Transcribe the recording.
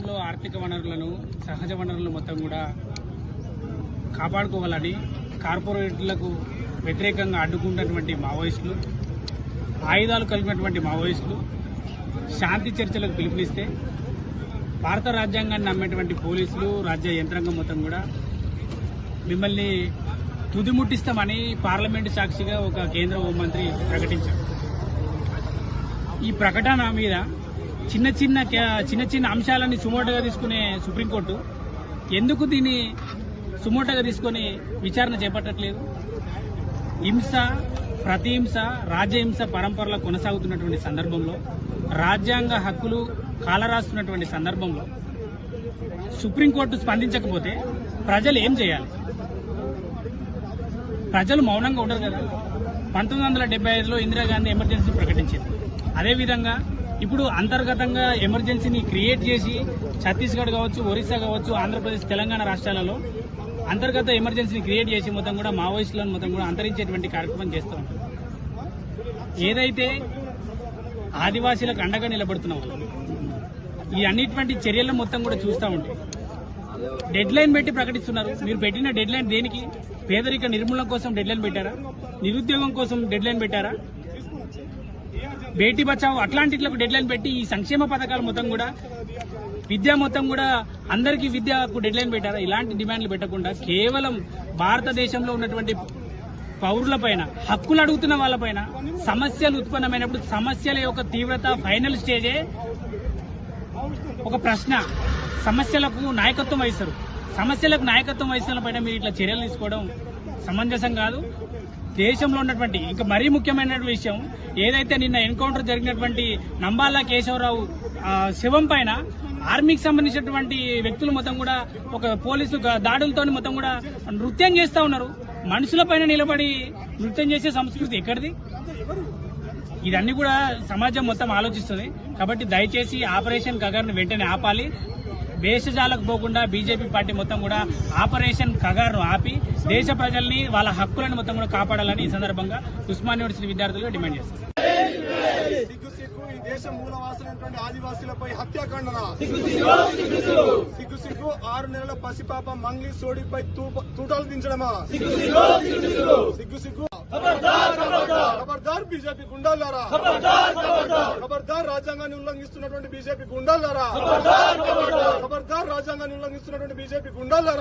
భారతదేశంలో ఆర్థిక వనరులను సహజ వనరులను మొత్తం కూడా కాపాడుకోవాలని కార్పొరేట్లకు వ్యతిరేకంగా అడ్డుకున్నటువంటి మావోయిస్టులు ఆయుధాలు కలిగినటువంటి మావోయిస్టులు శాంతి చర్చలకు పిలుపునిస్తే భారత రాజ్యాంగాన్ని నమ్మేటువంటి పోలీసులు రాజ్య యంత్రాంగం మొత్తం కూడా మిమ్మల్ని తుదిముట్టిస్తామని పార్లమెంటు సాక్షిగా ఒక కేంద్ర హోంమంత్రి ప్రకటించారు. ఈ ప్రకటన మీద చిన్న చిన్న చిన్న చిన్న అంశాలని సుమోటగా తీసుకునే సుప్రీంకోర్టు ఎందుకు దీన్ని సుమోటగా తీసుకొని విచారణ చేపట్టట్లేదు? హింస ప్రతిహింస రాజ్యహింస పరంపరలో కొనసాగుతున్నటువంటి సందర్భంలో రాజ్యాంగ హక్కులు కాలరాస్తున్నటువంటి సందర్భంలో సుప్రీంకోర్టు స్పందించకపోతే ప్రజలు ఏం చేయాలి? ప్రజలు మౌనంగా ఉండరు కదా. పంతొమ్మిది వందల డెబ్బై ఐదులో ఇందిరాగాంధీ ఎమర్జెన్సీ ప్రకటించింది. అదేవిధంగా ఇప్పుడు అంతర్గతంగా ఎమర్జెన్సీని క్రియేట్ చేసి ఛత్తీస్గఢ్ కావచ్చు ఒరిస్సా కావచ్చు ఆంధ్రప్రదేశ్ తెలంగాణ రాష్ట్రాలలో అంతర్గత ఎమర్జెన్సీని క్రియేట్ చేసి మొత్తం కూడా మావోయిస్టులను మొత్తం కూడా అంతరించేటువంటి కార్యక్రమం చేస్తూ ఉంటారు ఏదైతే ఆదివాసీలకు అండగా నిలబడుతున్నాం ఈ అన్నిటువంటి చర్యలను మొత్తం కూడా చూస్తూ ఉంటాయి డెడ్ లైన్ పెట్టి ప్రకటిస్తున్నారు. మీరు పెట్టిన డెడ్ లైన్ దేనికి? పేదరిక నిర్మూలన కోసం డెడ్ లైన్ పెట్టారా? నిరుద్యోగం కోసం డెడ్ లైన్ పెట్టారా? బేటీ బచావ్ అట్లాంటి డెడ్ లైన్ పెట్టి ఈ సంక్షేమ పథకాలు మొత్తం కూడా విద్య మొత్తం కూడా అందరికీ విద్యకు డెడ్ లైన్ పెట్టారా? ఇలాంటి డిమాండ్లు పెట్టకుండా కేవలం భారతదేశంలో ఉన్నటువంటి పౌరులపైన హక్కులు అడుగుతున్న వాళ్ళపైన సమస్యలు ఉత్పన్నమైనప్పుడు సమస్యల యొక్క తీవ్రత ఫైనల్ స్టేజే ఒక ప్రశ్న. సమస్యలకు నాయకత్వం వహిస్తారు. సమస్యలకు నాయకత్వం వహిస్తున్న పైన మీరు ఇట్లా చర్యలు తీసుకోవడం సమంజసం కాదు. దేశంలో ఉన్నటువంటి ఇంకా మరీ ముఖ్యమైన విషయం ఏదైతే నిన్న ఎన్కౌంటర్ జరిగినటువంటి నంబాల కేశవరావు శివం శవం పైన ఆర్మీకి సంబంధించినటువంటి వ్యక్తులు మొత్తం కూడా ఒక పోలీసు దాడులతో మొత్తం కూడా నృత్యం చేస్తా ఉన్నారు. మనుషుల పైన నిలబడి నృత్యం చేసే సంస్కృతి ఎక్కడిది? ఇదన్నీ కూడా సమాజం మొత్తం ఆలోచిస్తుంది. కాబట్టి దయచేసి ఆపరేషన్ గగర్ను వెంటనే ఆపాలి. దేశజాలకు పోకుండా బీజేపీ పార్టీ మొత్తం కూడా ఆపరేషన్ కగార్ను ఆపి దేశ ప్రజల్ని వాళ్ళ హక్కులను మొత్తం కూడా కాపాడాలని ఈ సందర్భంగా ఉస్మాన్ యూనివర్సిటీ విద్యార్థులుగా డిమాండ్ చేస్తారు సిగ్గు సిగ్గు ఈ దేశ మూలవాసులైనటువంటి ఆదివాసులపై హత్యాకాండన సిగ్గు సిగ్గు ఆరు నెలల పసిపాప మంగ్లీ సోడిపై తూప- తూటాలు దించడమా? సిగ్గు సిగ్గు ఖబర్దార్ బీజేపీ గుండాలారా ఖబర్దార్ రాజ్యాంగాన్ని ఉల్లంఘిస్తున్నటువంటి బీజేపీ గుండాలారా ఖబర్దార్ రాజ్యాంగాన్ని ఉల్లంఘిస్తున్నటువంటి బీజేపీ గుండాలారా